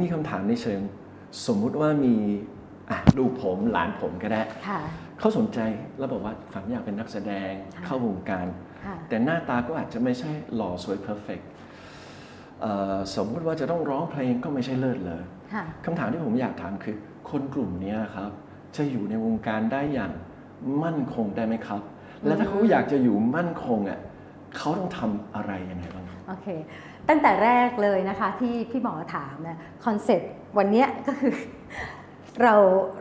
มีคำถามในเชิง สมมุติว่ามีอะลูกผมหลานผมก็ได้ ค่ะ เขาสนใจแล้วบอกว่าฝันอยากเป็นนักแสดงค่ะ เข้าวงการ ค่ะ แต่หน้าตาก็อาจจะไม่ใช่หล่อสวยเพอร์เฟกสมมุติว่าจะต้องร้องเพลงก็ไม่ใช่เลิศเลยค่ะ คำถามที่ผมอยากถามคือ คนกลุ่มเนี้ยครับ จะอยู่ในวงการได้อย่างมั่นคงได้ไหมครับ และถ้าเขาอยากจะอยู่มั่นคงอะ เขาต้องทำอะไรยังไงบ้างโอเค ตั้งแต่แรกเลยนะคะที่พี่หมอถามนะคอนเซ็ปต์วันเนี้ยก็คือ เรา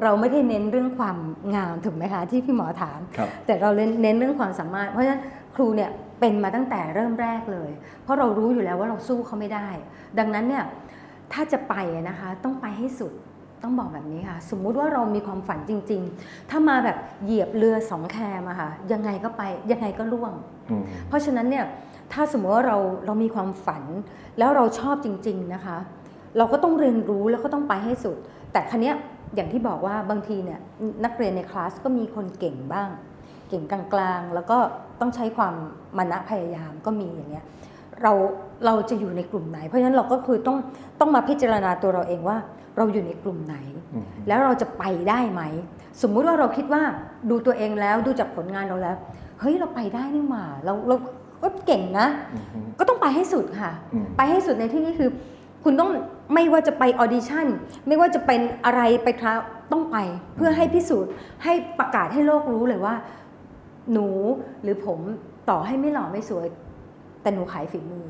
เราไม่ได้เน้นเรื่องความงามถูกไหมคะที่พี่หมอถาม ครับ แต่เราเน้นเน้นเรื่องความสามารถ เพราะฉะนั้นครูเนี่ยเป็นมาตั้งแต่เริ่มแรกเลย เพราะเรารู้อยู่แล้วว่าเราสู้เขาไม่ได้ ดังนั้นเนี่ยถ้าจะไปนะคะต้องไปให้สุด ต้องบอกแบบนี้ค่ะ สมมุติว่าเรามีความฝันจริง ๆ ถ้ามาแบบเหยียบเรือสองแคมอะค่ะยังไงก็ไปยังไงก็ล่วงอืมเพราะฉะนั้นเนี่ยถ้าสมมติว่าเราเรามีความฝัน แล้วเราชอบจริง ๆนะคะ เราก็ต้องเรียนรู้แล้วก็ต้องไปให้สุด แต่ครั้นี้ยอย่างที่บอกว่าบางทีเนี่ยนักเรียนในคลาสก็มีคนเก่งบ้าง เก่งกลางๆ แล้วก็ต้องใช้ความมานะพยายามก็มีอย่างเงี้ย เราเราจะอยู่ในกลุ่มไหน เพราะฉะนั้นเราก็คือต้องต้องมาพิจารณาตัวเราเองว่า เราอยู่ในกลุ่มไหนอืมแล้วเราจะไปได้ไหม สมมุติว่าเราคิดว่าดูตัวเองแล้วดูจากผลงานเราแล้ว เฮ้ยเราไปได้นี่หว่าเราเราก็เก่งนะอืมก็ต้องไปให้สุดค่ะอืมไปให้สุดในที่นี้คือ คุณต้องไม่ว่าจะไปออดิชั่นไม่ว่าจะเป็นอะไรไปทราต้องไปเพื่อให้พิสูจน์ให้ประกาศให้โลกรู้เลยว่า หนูหรือผมต่อให้ไม่หล่อไม่สวย แต่หนูขายฝีมือ